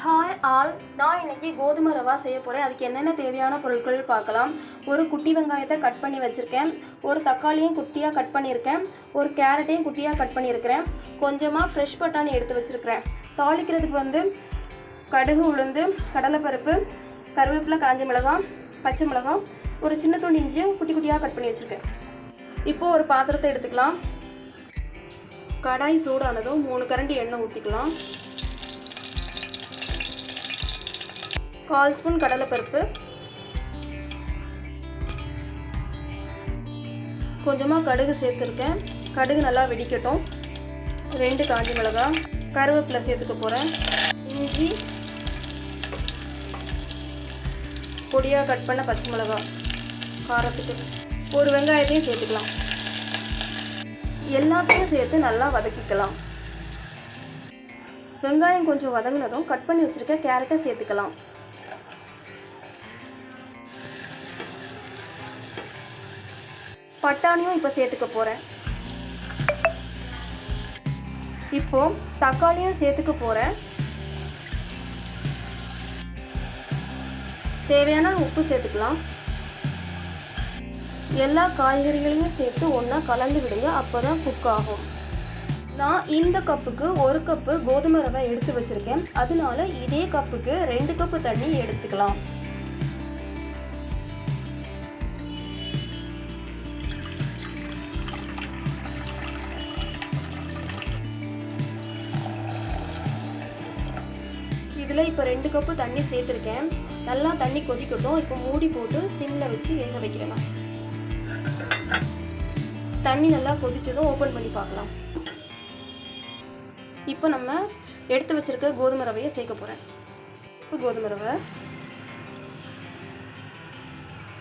Hi all. நான் இன்னைக்கு கோதுமை ரவா செய்ய போகிறேன் அதுக்கு என்னென்ன தேவையான பொருட்கள் பார்க்கலாம். ஒரு குட்டி வெங்காயத்தை கட் பண்ணி வச்சுருக்கேன். ஒரு தக்காளியும் குட்டியாக கட் பண்ணியிருக்கேன். ஒரு கேரட்டையும் குட்டியாக கட் பண்ணியிருக்கிறேன். கொஞ்சமாக ஃப்ரெஷ் பட்டாணி எடுத்து வச்சுருக்கிறேன். தாளிக்கிறதுக்கு வந்து கடுகு உளுந்து கடலைப்பருப்பு கருவேப்பிலை காஞ்ச மிளகாய் பச்சை மிளகாய் ஒரு சின்ன துண்டு இஞ்சியும் குட்டி குட்டியாக கட் பண்ணி வச்சுருக்கேன். இப்போது ஒரு பாத்திரத்தை எடுத்துக்கலாம். கடாய் சூடானதும் மூணு கரண்டி எண்ணெய் ஊற்றிக்கலாம் கால் ஸ்பூன் கடலைப்பருப்பு. கொஞ்சமாக கடுகு சேர்த்துருக்கேன். கடுகு நல்லா வெடிக்கட்டும். ரெண்டு காஞ்சி மிளகாய் கருவேப்பிலை சேர்த்துக்க போகிறேன் இஞ்சி பொடியாக கட் பண்ண பச்சை மிளகாய் காரத்துக்கு. ஒரு வெங்காயத்தையும் சேர்த்துக்கலாம். எல்லாத்தையும் சேர்த்து நல்லா வதக்கிக்கலாம். வெங்காயம் கொஞ்சம் வதங்கினதும் கட் பண்ணி வச்சுருக்க கேரட்டை சேர்த்துக்கலாம். பட்டாணியும் இப்போ சேர்த்துக்க போகிறேன் இப்போ தக்காளியும் சேர்த்துக்க போகிறேன் தேவையான உப்பு சேர்த்துக்கலாம். எல்லா காய்கறிகளையும் சேர்த்து ஒன்றா கலந்து விடுங்க அப்போ தான் குக் ஆகும். நான் இந்த கப்புக்கு ஒரு கப்பு கோதுமை ரவை எடுத்து வச்சுருக்கேன். அதனால இதே கப்புக்கு ரெண்டு கப்பு தண்ணி எடுத்துக்கலாம். இதில் இப்போ ரெண்டு கப்பு தண்ணி சேர்த்துருக்கேன். நல்லா தண்ணி கொதிக்கட்டும். இப்போ மூடி போட்டு சிம்மில் வச்சு வேக வைக்கிறேன் தண்ணி நல்லா கொதிச்சதும் ஓப்பன் பண்ணி பார்க்கலாம். இப்போ நம்ம எடுத்து வச்சிருக்க கோதுமை ரவையை சேர்க்க போகிறேன் இப்போ கோதுமை ரவை.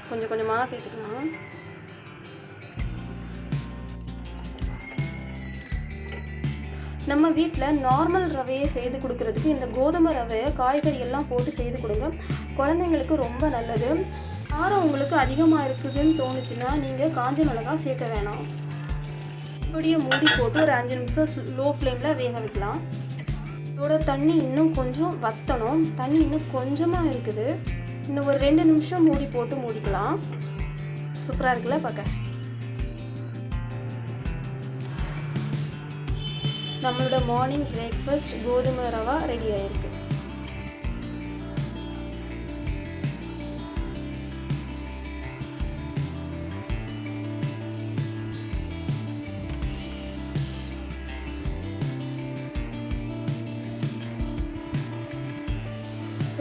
கொஞ்சம் கொஞ்சமாக சேர்த்துக்கலாம். நம்ம வீட்டில் நார்மல் ரவையை செய்து கொடுக்கறதுக்கு இந்த கோதுமை ரவையை காய்கறி எல்லாம் போட்டு செய்து கொடுங்க. குழந்தைங்களுக்கு ரொம்ப நல்லது. காரம் உங்களுக்கு அதிகமாக இருக்குதுன்னு தோணுச்சுன்னா நீங்கள் காஞ்ச மிளகாய் சேர்க்க வேணாம். இப்படியே மூடி போட்டு ஒரு அஞ்சு நிமிஷம் லோ ஃப்ளேமில் வேக வைக்கலாம். இதோட தண்ணி இன்னும் கொஞ்சம் வத்தணும். தண்ணி இன்னும் கொஞ்சமாக இருக்குது. இன்னும் ஒரு ரெண்டு நிமிஷம் மூடி போட்டு மூடிக்கலாம். சூப்பராக இருக்குல்ல பார்க்க. நம்மளோட மார்னிங் பிரேக்ஃபாஸ்ட் கோதுமை ரவா ரெடி ஆயிருக்கு.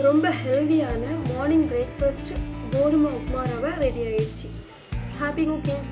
ரொம்ப ஹெல்தியான மார்னிங் பிரேக்ஃபாஸ்ட் கோதுமை உப்புமா ரவை ரெடி ஆயிடுச்சு. Happy cooking